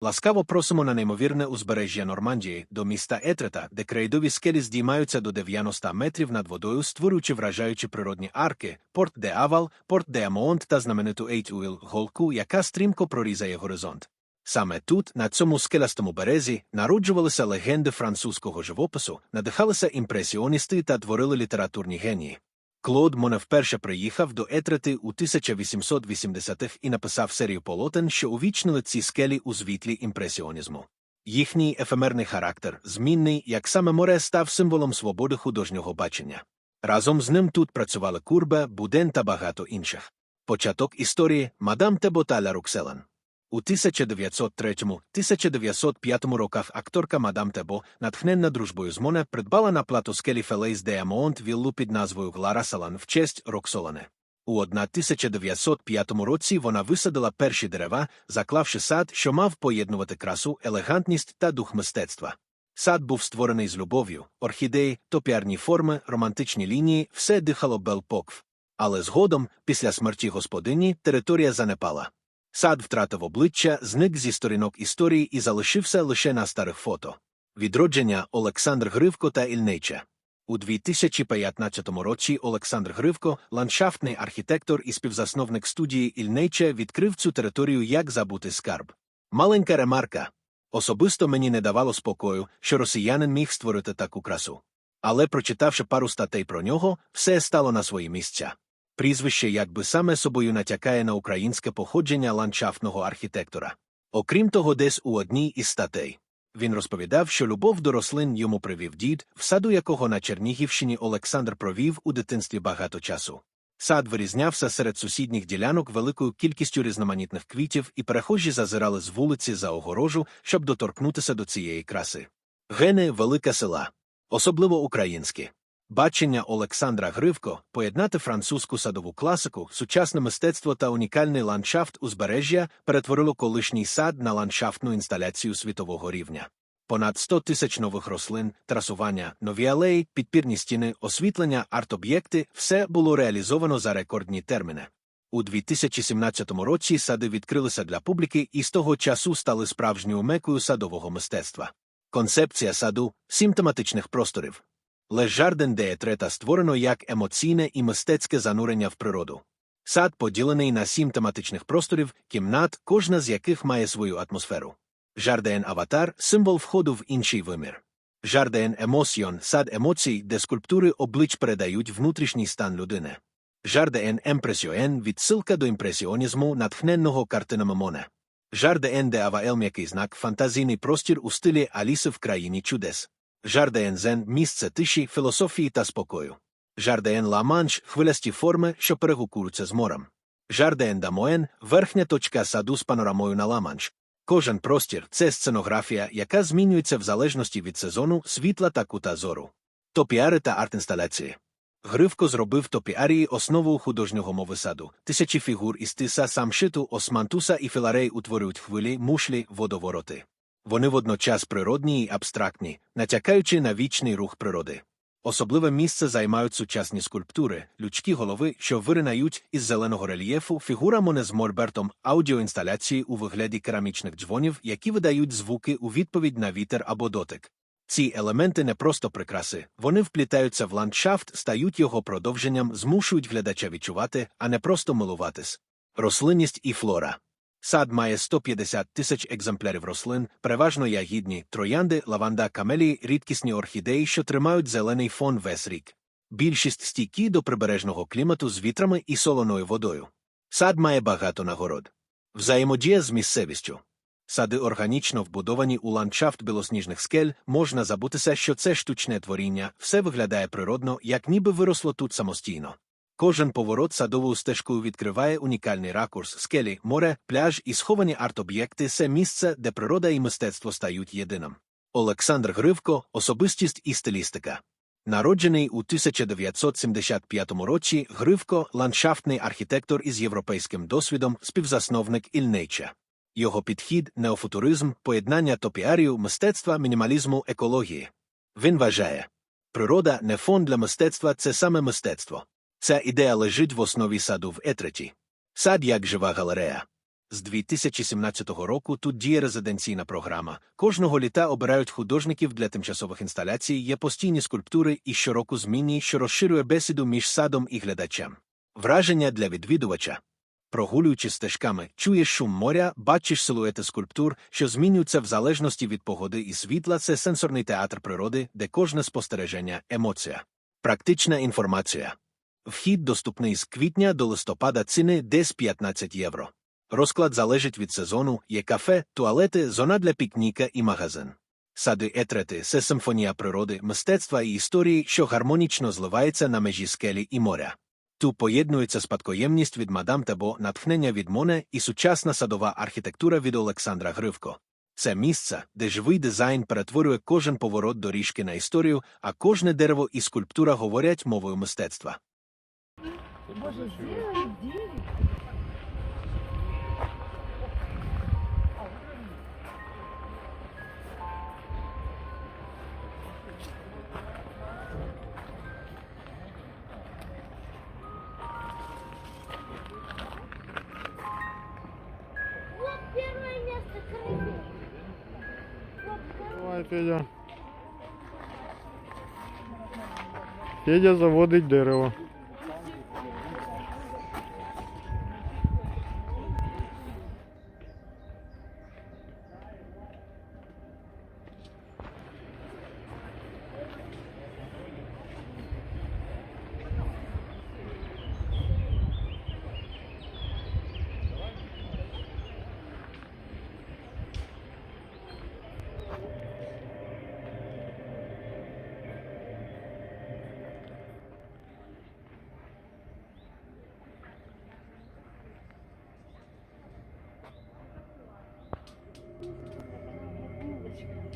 Ласкаво просимо на неймовірне узбережжя Нормандії до міста Етрета, де краєдові скелі здіймаються до 90 метрів над водою, створюючи вражаючі природні арки, порт де Авал, порт де Амонт та знамениту Ейтуїл голку, яка стрімко прорізає горизонт. Саме тут, на цьому скелястому березі, народжувалися легенди французького живопису, надихалися імпресіоністи та творили літературні генії. Клод Моне вперше приїхав до Етрети у 1880-х і написав серію полотен, що увічнили ці скелі у звітлі імпресіонізму. Їхній ефемерний характер, змінний, як саме море, став символом свободи художнього бачення. Разом з ним тут працювали Курбе, Буден та багато інших. Початок історії Мадам Тебо та Ля Рукселен. У 1903-1905 роках акторка Мадам Тебо, натхненна дружбою з Моне, придбала на плату скелі Фелейс де Амонт віллу під назвою Глара Салан в честь Роксолане. У 1905 році вона висадила перші дерева, заклавши сад, що мав поєднувати красу, елегантність та дух мистецтва. Сад був створений з любов'ю, орхідеї, топіарні форми, романтичні лінії, все дихало Белпокв. Але згодом, після смерті господині, територія занепала. Сад втратив обличчя, зник зі сторінок історії і залишився лише на старих фото. Відродження Олександр Гривко та Ільнича. У 2015 році Олександр Гривко, ландшафтний архітектор і співзасновник студії Ільнича, відкрив цю територію як забути скарб. Маленька ремарка. Особисто мені не давало спокою, що росіянин міг створити таку красу. Але, прочитавши пару статей про нього, все стало на свої місця. Прізвище якби саме собою натякає на українське походження ландшафтного архітектора. Окрім того, десь у одній із статей. Він розповідав, що любов до рослин йому привів дід, в саду якого на Чернігівщині Олександр провів у дитинстві багато часу. Сад вирізнявся серед сусідніх ділянок великою кількістю різноманітних квітів, і перехожі зазирали з вулиці за огорожу, щоб доторкнутися до цієї краси. Гени велика села, особливо українські. Бачення Олександра Гривко поєднати французьку садову класику, сучасне мистецтво та унікальний ландшафт узбережжя перетворило колишній сад на ландшафтну інсталяцію світового рівня. Понад 100 тисяч нових рослин, трасування, нові алеї, підпірні стіни, освітлення, арт-об'єкти все було реалізовано за рекордні терміни. У 2017 році сади відкрилися для публіки і з того часу стали справжньою мекою садового мистецтва. Концепція саду сім тематичних просторів. Jardin de Етрета створено як емоційне і мистецьке занурення в природу. Сад поділений на сім тематичних просторів, кімнат, кожна з яких має свою атмосферу. Жарден Аватар символ входу в інший вимір. Жарден Емосіон сад емоцій, де скульптури облич передають внутрішній стан людини. Жарден Емпресіоен відсилка до імпресіонізму, натхненного картинами Моне. Жарден де Аваел м'який знак фантазійний простір у стилі Аліси в країні чудес. Жарден Зен місце тиші, філософії та спокою. Жарден Ла-Манш хвилясті форми, що перегукуються з морем. Жарден Дамоен верхня точка саду з панорамою на Ла-Манш. Кожен простір це сценографія, яка змінюється в залежності від сезону, світла та кута зору. Топіари та арт-інсталяції. Гривко зробив топіарії основу художнього мови саду. Тисячі фігур із тиса самшиту, османтуса і філарей утворюють хвилі, мушлі, водовороти. Вони водночас природні і абстрактні, натякаючи на вічний рух природи. Особливе місце займають сучасні скульптури, людські голови, що виринають із зеленого рельєфу, фігура Моне з Мольбертом, аудіоінсталяції у вигляді керамічних дзвонів, які видають звуки у відповідь на вітер або дотик. Ці елементи не просто прикраси, вони вплітаються в ландшафт, стають його продовженням, змушують глядача відчувати, а не просто милуватись. Рослинність і флора. Сад має 150 тисяч екземплярів рослин, переважно ягідні, троянди, лаванда, камелії, рідкісні орхідеї, що тримають зелений фон весь рік. Більшість стійкі до прибережного клімату з вітрами і солоною водою. Сад має багато нагород. Взаємодія з місцевістю. Сади органічно вбудовані у ландшафт білосніжних скель, можна забутися, що це штучне творіння, все виглядає природно, як ніби виросло тут самостійно. Кожен поворот садовою стежкою відкриває унікальний ракурс, скелі, море, пляж і сховані арт-об'єкти це місце, де природа і мистецтво стають єдиним. Олександр Гривко особистість і стилістика. Народжений у 1975 році Гривко ландшафтний архітектор із європейським досвідом, співзасновник Ільнейча. Його підхід, неофутуризм, поєднання топіарію, мистецтва, мінімалізму, екології. Він вважає природа не фон для мистецтва це саме мистецтво. Ця ідея лежить в основі саду в Етреті. Сад як жива галерея. З 2017 року тут діє резиденційна програма. Кожного літа обирають художників для тимчасових інсталяцій, є постійні скульптури і щороку змінні, що розширює бесіду між садом і глядачем. Враження для відвідувача. Прогулюючи стежками, чуєш шум моря, бачиш силуети скульптур, що змінюються в залежності від погоди і світла. Це сенсорний театр природи, де кожне спостереження емоція. Практична інформація. Вхід доступний з квітня до листопада ціни десь 15 євро. Розклад залежить від сезону, є кафе, туалети, зона для пікніка і магазин. Сади етрети це симфонія природи, мистецтва і історії, що гармонічно зливається на межі скелі і моря. Тут поєднується спадкоємність від мадам Тебо, натхнення від Моне і сучасна садова архітектура від Олександра Гривко. Це місце, де живий дизайн перетворює кожен поворот доріжки на історію, а кожне дерево і скульптура говорять мовою мистецтва. Боже, сделали 9. Давай, Федя. Федя заводить дерево. Булочка.